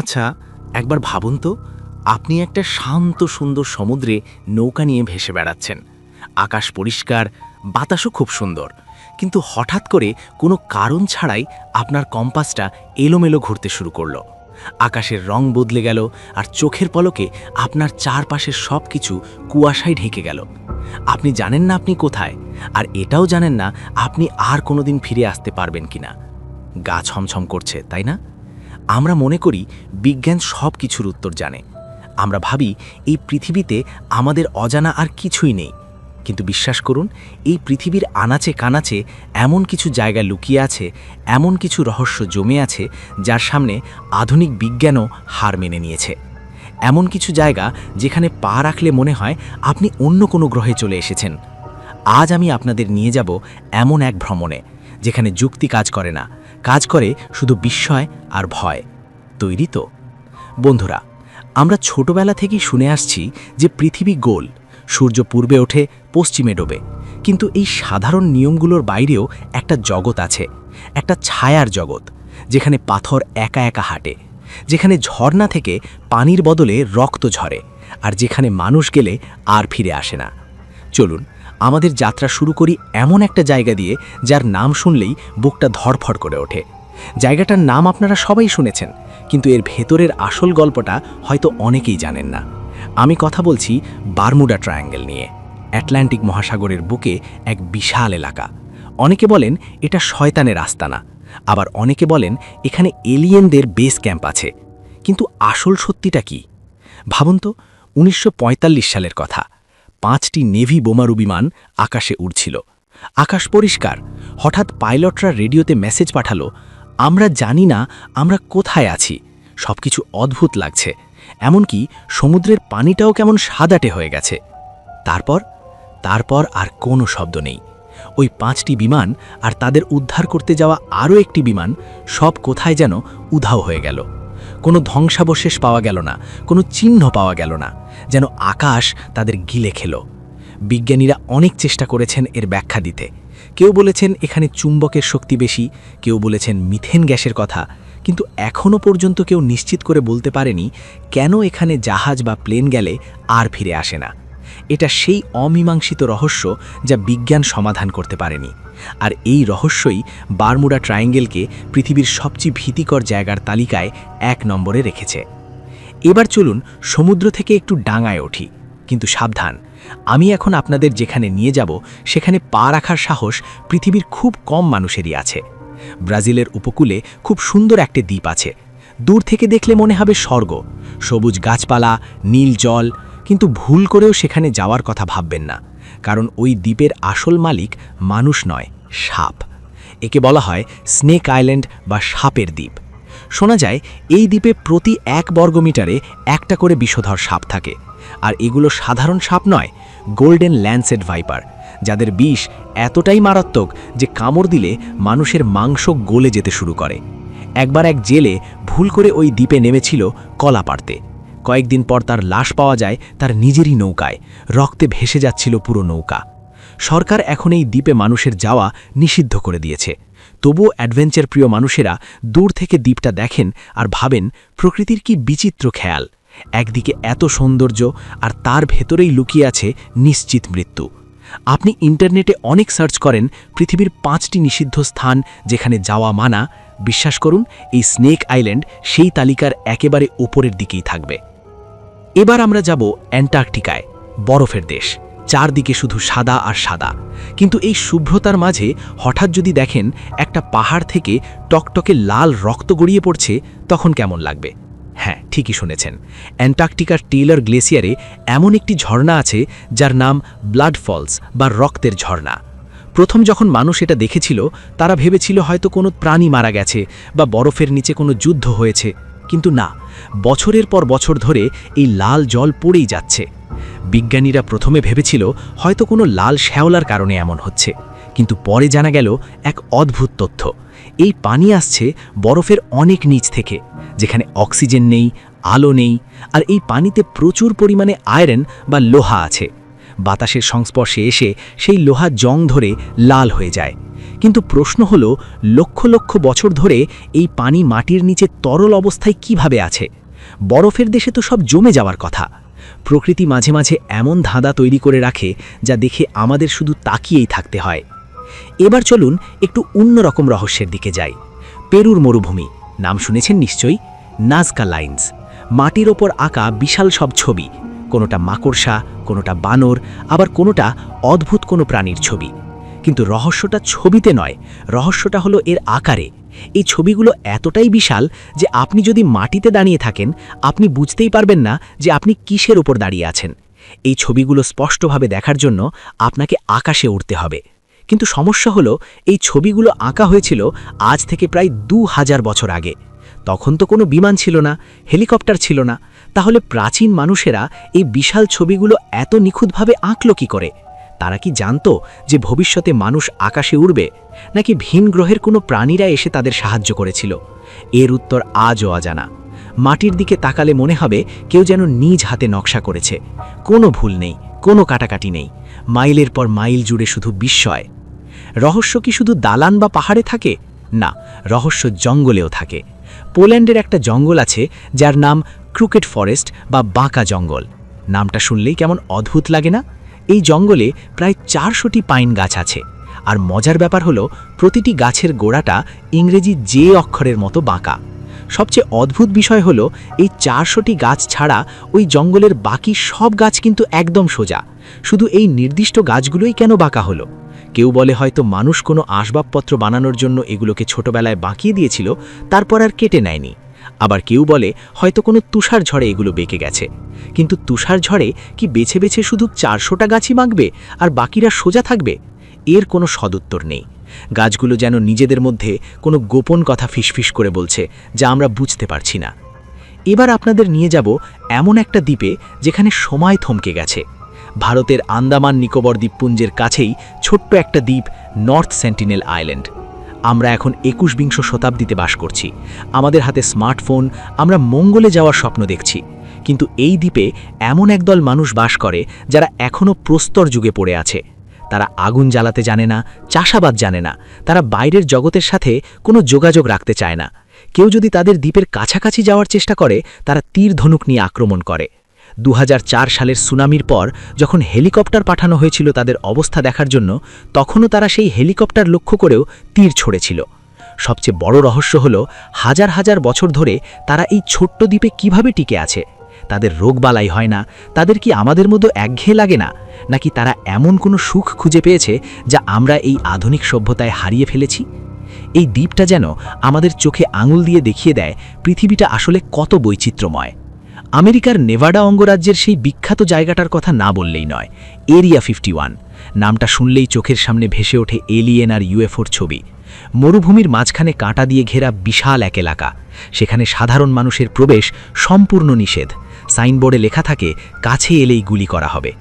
আচ্ছা একবার ভাবুন তো, আপনি একটা শান্ত, সুন্দর সমুদ্রে নৌকা নিয়ে ভেসে বেড়াচ্ছেন। আকাশ পরিষ্কার, বাতাসও খুব সুন্দর। কিন্তু হঠাৎ করে কোনো কারণ ছাড়াই আপনার কম্পাসটা এলোমেলো ঘুরতে শুরু করল। আকাশের রং বদলে গেল আর চোখের পলকে আপনার চারপাশের সব কিছু কুয়াশায় ঢেকে গেল। আপনি জানেন না আপনি কোথায়, আর এটাও জানেন না আপনি আর কোনোদিন ফিরে আসতে পারবেন কিনা। গা ছমছম করছে, তাই না? আমরা মনে করি বিজ্ঞান সব কিছুর উত্তর জানে। আমরা ভাবি এই পৃথিবীতে আমাদের অজানা আর কিছুই নেই। কিন্তু বিশ্বাস করুন, এই পৃথিবীর আনাচে কানাচে এমন কিছু জায়গা লুকিয়ে আছে, এমন কিছু রহস্য জমে আছে, যার সামনে আধুনিক বিজ্ঞানও হার মেনে নিয়েছে। এমন কিছু জায়গা যেখানে পা রাখলে মনে হয় আপনি অন্য কোনো গ্রহে চলে এসেছেন। আজ আমি আপনাদের নিয়ে যাব এমন এক ভ্রমণে, যেখানে যুক্তি কাজ করে না। কাজ করে শুধু বিস্ময় আর ভয়। তৈরি তো। বন্ধুরা, আমরা ছোটবেলা থেকেই শুনে আসছি যে পৃথিবী গোল, সূর্য পূর্বে ওঠে, পশ্চিমে ডোবে। কিন্তু এই সাধারণ নিয়মগুলোর বাইরেও একটা জগৎ আছে, একটা ছায়ার জগৎ, যেখানে পাথর একা একা হাঁটে, যেখানে ঝর্ণা থেকে পানির বদলে রক্ত ঝরে, আর যেখানে মানুষ গেলে আর ফিরে আসে না। চলুন আমাদের যাত্রা শুরু করি এমন একটা জায়গা দিয়ে যার নাম শুনলেই বুকটা ধরফড় করে ওঠে। জায়গাটার নাম আপনারা সবাই শুনেছেন, কিন্তু এর ভেতরের আসল গল্পটা হয়তো অনেকেই জানেন না। আমি কথা বলছি বারমুডা ট্রায়াঙ্গেল নিয়ে। অ্যাটলান্টিক মহাসাগরের বুকে এক বিশাল এলাকা। অনেকে বলেন এটা শয়তানের আস্তানা। আবার অনেকে বলেন এখানে এলিয়েনদের বেস ক্যাম্প আছে। কিন্তু আসল সত্যিটা কি? ভাবুন তো, উনিশশো পঁয়তাল্লিশ সালের কথা। পাঁচটি নেভি বোমারু বিমান আকাশে উড়ছিল। আকাশ পরিষ্কার। হঠাৎ পাইলটরা রেডিওতে মেসেজ পাঠালো, আমরা জানি না আমরা কোথায় আছি। সবকিছু অদ্ভুত লাগছে। এমনকি সমুদ্রের পানিটাও কেমন সাদাটে হয়ে গেছে। তারপর? তারপর আর কোনো শব্দ নেই। ওই পাঁচটি বিমান আর তাদের উদ্ধার করতে যাওয়া আরও একটি বিমান সব কোথায় যেন উধাও হয়ে গেল। কোনো ধ্বংসাবশেষ পাওয়া গেল না, কোনো চিহ্ন পাওয়া গেল না, যেন আকাশ তাদের গিলে খেল। বিজ্ঞানীরা অনেক চেষ্টা করেছেন এর ব্যাখ্যা দিতে। কেউ বলেছেন এখানে চুম্বকের শক্তি বেশি, কেউ বলেছেন মিথেন গ্যাসের কথা, কিন্তু এখনও পর্যন্ত কেউ নিশ্চিত করে বলতে পারেনি কেন এখানে জাহাজ বা প্লেন গেলে আর ফিরে আসে না। এটা সেই অমীমাংসিত রহস্য যা বিজ্ঞান সমাধান করতে পারেনি। আর এই রহস্যই বারমুডা ট্রায়াঙ্গেলকে পৃথিবীর সবচেয়ে ভীতিকর জায়গার তালিকায় এক নম্বরে রেখেছে। এবার চলুন সমুদ্র থেকে একটু ডাঙায় উঠি, কিন্তু সাবধান। আমি এখন আপনাদের যেখানে নিয়ে যাব, সেখানে পা রাখার সাহস পৃথিবীর খুব কম মানুষেরই আছে। ব্রাজিলের উপকূলে খুব সুন্দর একটি দ্বীপ আছে। দূর থেকে দেখলে মনে হবে স্বর্গ। সবুজ গাছপালা, নীল জল কিন্তু ভুল করেও সেখানে যাওয়ার কথা ভাববেন না, কারণ ওই দ্বীপের আসল মালিক মানুষ নয়, সাপ। একে বলা হয় স্নেক আইল্যান্ড বা সাপের দ্বীপ। শোনা যায়, এই দ্বীপে প্রতি এক বর্গমিটারে একটা করে বিষধর সাপ থাকে, আর এগুলো সাধারণ সাপ নয়, গোল্ডেন ল্যান্সেড ভাইপার, যাদের বিষ এতটাই মারাত্মক যে কামড় দিলে মানুষের মাংস গলে যেতে শুরু করে। একবার এক জেলে ভুল করে ওই দ্বীপে নেমেছিল কলা পাড়তে কয়েকদিন পর তার লাশ পাওয়া যায় তার নিজেরই নৌকায়। রক্তে ভেসে যাচ্ছিল পুরো নৌকা। সরকার এখন এই দ্বীপে মানুষের যাওয়া নিষিদ্ধ করে দিয়েছে। তবুও অ্যাডভেঞ্চার প্রিয় মানুষেরা দূর থেকে দ্বীপটা দেখেন আর ভাবেন, প্রকৃতির কি বিচিত্র খেয়াল। একদিকে এত সৌন্দর্য আর তার ভেতরেই লুকিয়ে আছে নিশ্চিত মৃত্যু। আপনি ইন্টারনেটে অনেক সার্চ করেন পৃথিবীর পাঁচটি নিষিদ্ধ স্থান যেখানে যাওয়া মানা। বিশ্বাস করুন, এই স্নেক আইল্যান্ড সেই তালিকার একেবারে ওপরের দিকেই থাকবে। এবার আমরা যাব অ্যান্টার্কটিকায়, বরফের দেশ, চারদিকে শুধু সাদা আর সাদা। কিন্তু এই শুভ্রতার মাঝে হঠাৎ যদি দেখেন একটা পাহাড় থেকে টকটকে লাল রক্ত গড়িয়ে পড়ছে, তখন কেমন লাগবে? হ্যাঁ ঠিকই শুনেছেন। অ্যান্টার্কটিকার টেইলর গ্লেসিয়ারে এমন একটি ঝর্ণা আছে, যার নাম ব্লাড ফলস বা রক্তের ঝর্ণা। প্রথম যখন মানুষ এটা দেখেছিল, তারা ভেবেছিল হয়তো কোনো প্রাণী মারা গেছে বা বরফের নিচে কোনো যুদ্ধ হয়েছে। কিন্তু না, বছরের পর বছর ধরে এই লাল জল পড়েই যাচ্ছে। বিজ্ঞানীরা প্রথমে ভেবেছিল হয়তো কোনো লাল শ্যাওলার কারণে এমন হচ্ছে, কিন্তু পরে জানা গেল এক অদ্ভুত তথ্য। এই পানি আসছে বরফের অনেক নিচ থেকে, যেখানে অক্সিজেন নেই, আলো নেই, আর এই পানিতে প্রচুর পরিমাণে আয়রন বা লোহা আছে। বাতাসের সংস্পর্শে এসে সেই লোহা জং ধরে লাল হয়ে যায়। কিন্তু প্রশ্ন হল, লক্ষ লক্ষ বছর ধরে এই পানি মাটির নিচে তরল অবস্থায় কীভাবে আছে? বরফের দেশে তো সব জমে যাওয়ার কথা। প্রকৃতি মাঝে মাঝে এমন ধাঁধা তৈরি করে রাখে, যা দেখে আমাদের শুধু তাকিয়েই থাকতে হয়। এবার চলুন একটু অন্যরকম রহস্যের দিকে যাই। পেরুর মরুভূমি, নাম শুনেছেন নিশ্চয়ই? Nazca lines. মাটির ওপর আঁকা বিশাল সব ছবি। কোনোটা মাকড়সা, কোনোটা বানর, আবার কোনোটা অদ্ভুত কোনো প্রাণীর ছবি। কিন্তু রহস্যটা ছবিতে নয়, রহস্যটা হলো এর আকারে। এই ছবিগুলো এতটাই বিশাল যে আপনি যদি মাটিতে দাঁড়িয়ে থাকেন, আপনি বুঝতেই পারবেন না যে আপনি কিসের ওপর দাঁড়িয়ে আছেন। এই ছবিগুলো স্পষ্টভাবে দেখার জন্য আপনাকে আকাশে উঠতে হবে। কিন্তু সমস্যা হলো, এই ছবিগুলো আঁকা হয়েছিল আজ থেকে প্রায় দু হাজার বছর আগে। তখন তো কোনো বিমান ছিল না, হেলিকপ্টার ছিল না। তাহলে প্রাচীন মানুষেরা এই বিশাল ছবিগুলো এত নিখুঁতভাবে আঁকল কী করে? তারা কি জানতো যে ভবিষ্যতে মানুষ আকাশে উড়বে? নাকি ভিন গ্রহের কোনো প্রাণীরা এসে তাদের সাহায্য করেছিল? এর উত্তর আজও অজানা। মাটির দিকে তাকালে মনে হবে কেউ যেন নিজ হাতে নকশা করেছে। কোনো ভুল নেই, কোনো কাটাকাটি নেই। মাইলের পর মাইল জুড়ে শুধু বিস্ময়। রহস্য কি শুধু দালান বা পাহাড়ে থাকে? না, রহস্য জঙ্গলেও থাকে। পোল্যান্ডের একটা জঙ্গল আছে যার নাম ক্রুকেট ফরেস্ট বা বাঁকা জঙ্গল। নামটা শুনলেই কেমন অদ্ভুত লাগে না? এই জঙ্গলে প্রায় চারশোটি পাইন গাছ আছে। আর মজার ব্যাপার হলো, প্রতিটি গাছের গোড়াটা ইংরেজি যে অক্ষরের মতো বাঁকা। সবচেয়ে অদ্ভুত বিষয় হলো, এই চারশোটি গাছ ছাড়া ওই জঙ্গলের বাকি সব গাছ কিন্তু একদম সোজা। শুধু এই নির্দিষ্ট গাছগুলোই কেন বাঁকা হলো? কেউ বলে হয়তো মানুষ কোনো আসবাবপত্র বানানোর জন্য এগুলোকে ছোটবেলায় বাঁকিয়ে দিয়েছিল, তারপর আর কেটে নেয়নি। আবার কেউ বলে, হয়তো কোনো তুষার ঝড়ে এগুলো বেঁকে গেছে। কিন্তু তুষার ঝড়ে কি বেছে বেছে শুধু চারশোটা গাছই বাঁকবে আর বাকিরা সোজা থাকবে? এর কোনো সদুত্তর নেই। গাছগুলো যেন নিজেদের মধ্যে কোনো গোপন কথা ফিসফিস করে বলছে, যা আমরা বুঝতে পারছি না। এবার আপনাদের নিয়ে যাব এমন একটা দ্বীপে যেখানে সময় থমকে গেছে। ভারতের আন্দামান নিকোবর দ্বীপপুঞ্জের কাছেই ছোট্ট একটা দ্বীপ নর্থ সেন্টিনেল আইল্যান্ড। আমরা এখন একুশ বিংশ শতাব্দীতে বাস করছি। আমাদের হাতে স্মার্টফোন, আমরা মঙ্গলে যাওয়ার স্বপ্ন দেখছি। কিন্তু এই দ্বীপে এমন একদল মানুষ বাস করে যারা এখনও প্রস্তর যুগে পড়ে আছে। তারা আগুন জ্বালাতে জানে না, চাষাবাদ জানে না, তারা বাইরের জগতের সাথে কোনো যোগাযোগ রাখতে চায় না। কেউ যদি তাদের দ্বীপের কাছাকাছি যাওয়ার চেষ্টা করে, তারা তীর ধনুক নিয়ে আক্রমণ করে। দু হাজার চার সালের সুনামির পর যখন হেলিকপ্টার পাঠানো হয়েছিল তাদের অবস্থা দেখার জন্য, তখনও তারা সেই হেলিকপ্টার লক্ষ্য করেও তীর ছড়েছিল। সবচেয়ে বড় রহস্য হল, হাজার হাজার বছর ধরে তারা এই ছোট্ট দ্বীপে কীভাবে টিকে আছে? তাদের রোগবালাই হয় না? তাদের কি আমাদের মতো একঘেয়ে লাগে না? নাকি তারা এমন কোনো সুখ খুঁজে পেয়েছে যা আমরা এই আধুনিক সভ্যতায় হারিয়ে ফেলেছি? এই দ্বীপটা যেন আমাদের চোখে আঙুল দিয়ে দেখিয়ে দেয় পৃথিবীটা আসলে কত বৈচিত্র্যময়। আমেরিকার নেভাডা অঙ্গরাজ্যের সেই বিখ্যাত জায়গাটার কথা না বললেই নয় এরিয়া ফিফটি নামটা শুনলেই চোখের সামনে ভেসে ওঠে এলিয়েন আর ইউএফওর ছবি। মরুভূমির মাঝখানে কাঁটা দিয়ে ঘেরা বিশাল এক এলাকা। সেখানে সাধারণ মানুষের প্রবেশ সম্পূর্ণ নিষেধ। সাইনবোর্ডে লেখা থাকে, কাছে এলেই গুলি করা হবে।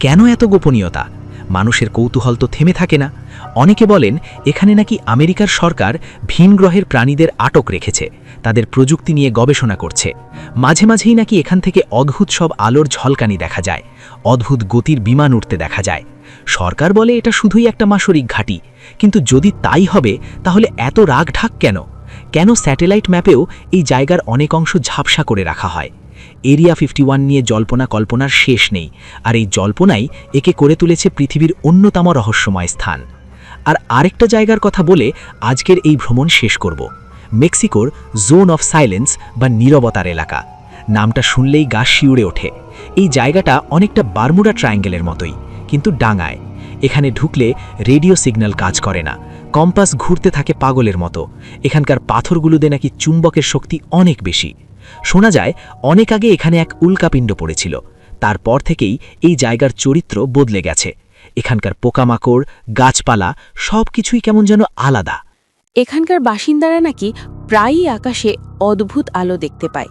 কেন এত গোপনীয়তা? মানুষের কৌতূহল তো থেমে থাকে না। অনেকে বলেন, এখানে নাকি আমেরিকার সরকার ভিন গ্রহের প্রাণীদের আটক রেখেছে, তাদের প্রযুক্তি নিয়ে গবেষণা করছে। মাঝে মাঝেই নাকি এখান থেকে অদ্ভুত সব আলোর ঝলকানি দেখা যায়, অদ্ভুত গতির বিমান উঠতে দেখা যায়। সরকার বলে এটা শুধুই একটা মাসরিক ঘাঁটি, কিন্তু যদি তাই হবে, তাহলে এত রাগ ঢাক কেন? কেন স্যাটেলাইট ম্যাপেও এই জায়গার অনেক অংশ ঝাপসা করে রাখা হয়? এরিয়া ফিফটি নিয়ে জল্পনা কল্পনার শেষ নেই, আর এই জল্পনাই একে করে তুলেছে পৃথিবীর অন্যতম রহস্যময় স্থান। আর আরেকটা জায়গার কথা বলে আজকের এই ভ্রমণ শেষ করব। মেক্সিকোর জোন অফ সাইলেন্স বা নীরবতার এলাকা। নামটা শুনলেই গা শিউড়ে ওঠে। এই জায়গাটা অনেকটা বারমুডা ট্রায়াঙ্গেলের মতোই, কিন্তু ডাঙায়। এখানে ঢুকলে রেডিও সিগন্যাল কাজ করে না। কম্পাস ঘুরতে থাকে পাগলের মতো। এখানকার পাথরগুলোতে নাকি চুম্বকের শক্তি অনেক বেশি। শোনা যায়, অনেক আগে এখানে এক উল্কাপিণ্ড পড়েছিল। তারপর থেকেই এই জায়গার চরিত্র বদলে গেছে। এখানকার পোকামাকড়, গাছপালা সব কিছুই কেমন যেন আলাদা। এখানকার বাসিন্দারা নাকি প্রায়ই আকাশে অদ্ভুত আলো দেখতে পায়।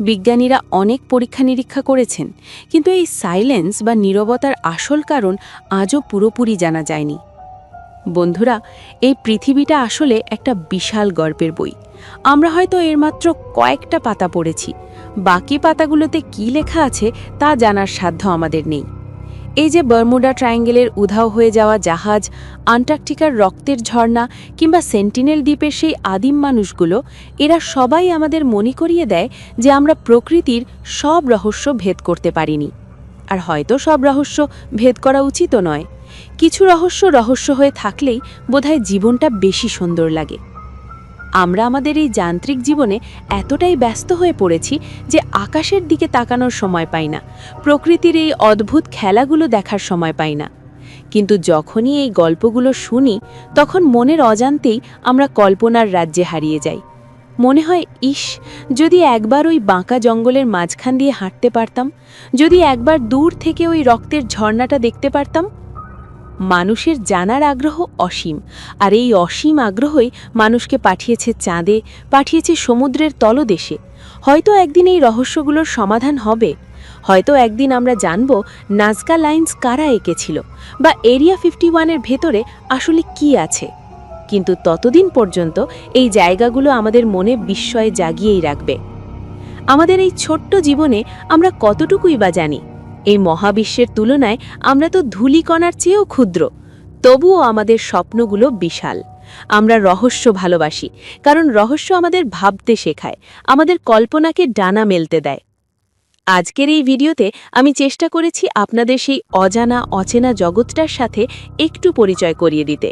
বিজ্ঞানীরা অনেক পরীক্ষা নিরীক্ষা করেছেন, কিন্তু এই সাইলেন্স বা নীরবতার আসল কারণ আজও পুরোপুরি জানা যায়নি। বন্ধুরা, এই পৃথিবীটা আসলে একটা বিশাল গল্পের বই। আমরা হয়তো এর মাত্র কয়েকটা পাতা পড়েছি। বাকি পাতাগুলোতে কি লেখা আছে তা জানার সাধ্য আমাদের নেই। এই যে বার্মুডা ট্রায়াঙ্গেলের উধাও হয়ে যাওয়া জাহাজ, আন্টার্কটিকার রক্তের ঝর্ণা কিংবা সেন্টিনেল দ্বীপের সেই আদিম মানুষগুলো, এরা সবাই আমাদের মনে করিয়ে দেয় যে আমরা প্রকৃতির সব রহস্য ভেদ করতে পারিনি। আর হয়তো সব রহস্য ভেদ করা উচিতও নয়। কিছু রহস্য রহস্য হয়ে থাকলেই বোধহয় জীবনটা বেশি সুন্দর লাগে। আমরা আমাদের এই যান্ত্রিক জীবনে এতটাই ব্যস্ত হয়ে পড়েছি যে আকাশের দিকে তাকানোর সময় পাই না, প্রকৃতির এই অদ্ভুত খেলাগুলো দেখার সময় পাই না। কিন্তু যখনই এই গল্পগুলো শুনি, তখন মনের অজান্তেই আমরা কল্পনার রাজ্যে হারিয়ে যাই। মনে হয়, ইস, যদি একবার ওই বাঁকা জঙ্গলের মাঝখান দিয়ে হাঁটতে পারতাম, যদি একবার দূর থেকে ওই রক্তের ঝর্ণাটা দেখতে পারতাম মানুষের জানার আগ্রহ অসীম। আর এই অসীম আগ্রহই মানুষকে পাঠিয়েছে চাঁদে, পাঠিয়েছে সমুদ্রের তলদেশে। হয়তো একদিন এই রহস্যগুলোর সমাধান হবে। হয়তো একদিন আমরা জানব নাজকা লাইন্স কারা এঁকেছিল বা এরিয়া ফিফটি ওয়ানের ভেতরে আসলে কি আছে। কিন্তু ততদিন পর্যন্ত এই জায়গাগুলো আমাদের মনে বিস্ময়ে জাগিয়েই রাখবে। আমাদের এই ছোট্ট জীবনে আমরা কতটুকুই বা জানি? এই মহাবিশ্বের তুলনায় আমরা তো ধূলিকণার চেয়েও ক্ষুদ্র। তবুও আমাদের স্বপ্নগুলো বিশাল। আমরা রহস্য ভালোবাসি, কারণ রহস্য আমাদের ভাবতে শেখায়, আমাদের কল্পনাকে ডানা মেলতে দেয়। আজকের এই ভিডিওতে আমি চেষ্টা করেছি আপনাদের সেই অজানা, অচেনা জগৎটার সাথে একটু পরিচয় করিয়ে দিতে,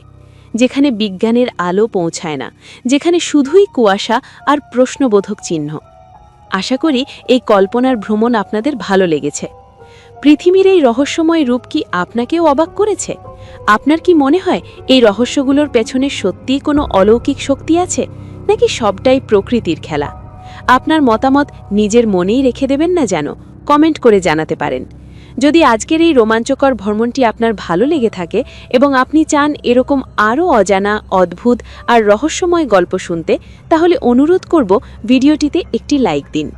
যেখানে বিজ্ঞানের আলো পৌঁছায় না, যেখানে শুধুই কুয়াশা আর প্রশ্নবোধক চিহ্ন। আশা করি এই কল্পনার ভ্রমণ আপনাদের ভালো লেগেছে। পৃথিবীর এই রহস্যময় রূপ কি আপনাকেও অবাক করেছে? আপনার কি মনে হয় এই রহস্যগুলোর পেছনে সত্যিই কোনো অলৌকিক শক্তি আছে, নাকি সবটাই প্রকৃতির খেলা? আপনার মতামত নিজের মনেই রেখে দেবেন না যেন, কমেন্ট করে জানাতে পারেন। যদি আজকের এই রোমাঞ্চকর ভ্রমণটি আপনার ভালো লেগে থাকে এবং আপনি চান এরকম আরও অজানা, অদ্ভুত আর রহস্যময় গল্প শুনতে, তাহলে অনুরোধ করব ভিডিওটিতে একটি লাইক দিন।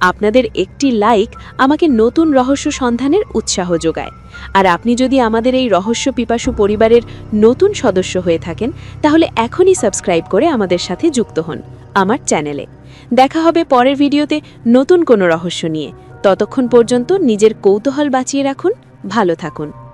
আপনাদের একটি লাইক আমাকে নতুন রহস্য সন্ধানের উৎসাহ যোগায়। আর আপনি যদি আমাদের এই রহস্য পিপাসু পরিবারের নতুন সদস্য হয়ে থাকেন, তাহলে এখনই সাবস্ক্রাইব করে আমাদের সাথে যুক্ত হন আমার চ্যানেলে। দেখা হবে পরের ভিডিওতে নতুন কোনো রহস্য নিয়ে। ততক্ষণ পর্যন্ত নিজের কৌতূহল বাঁচিয়ে রাখুন, ভালো থাকুন।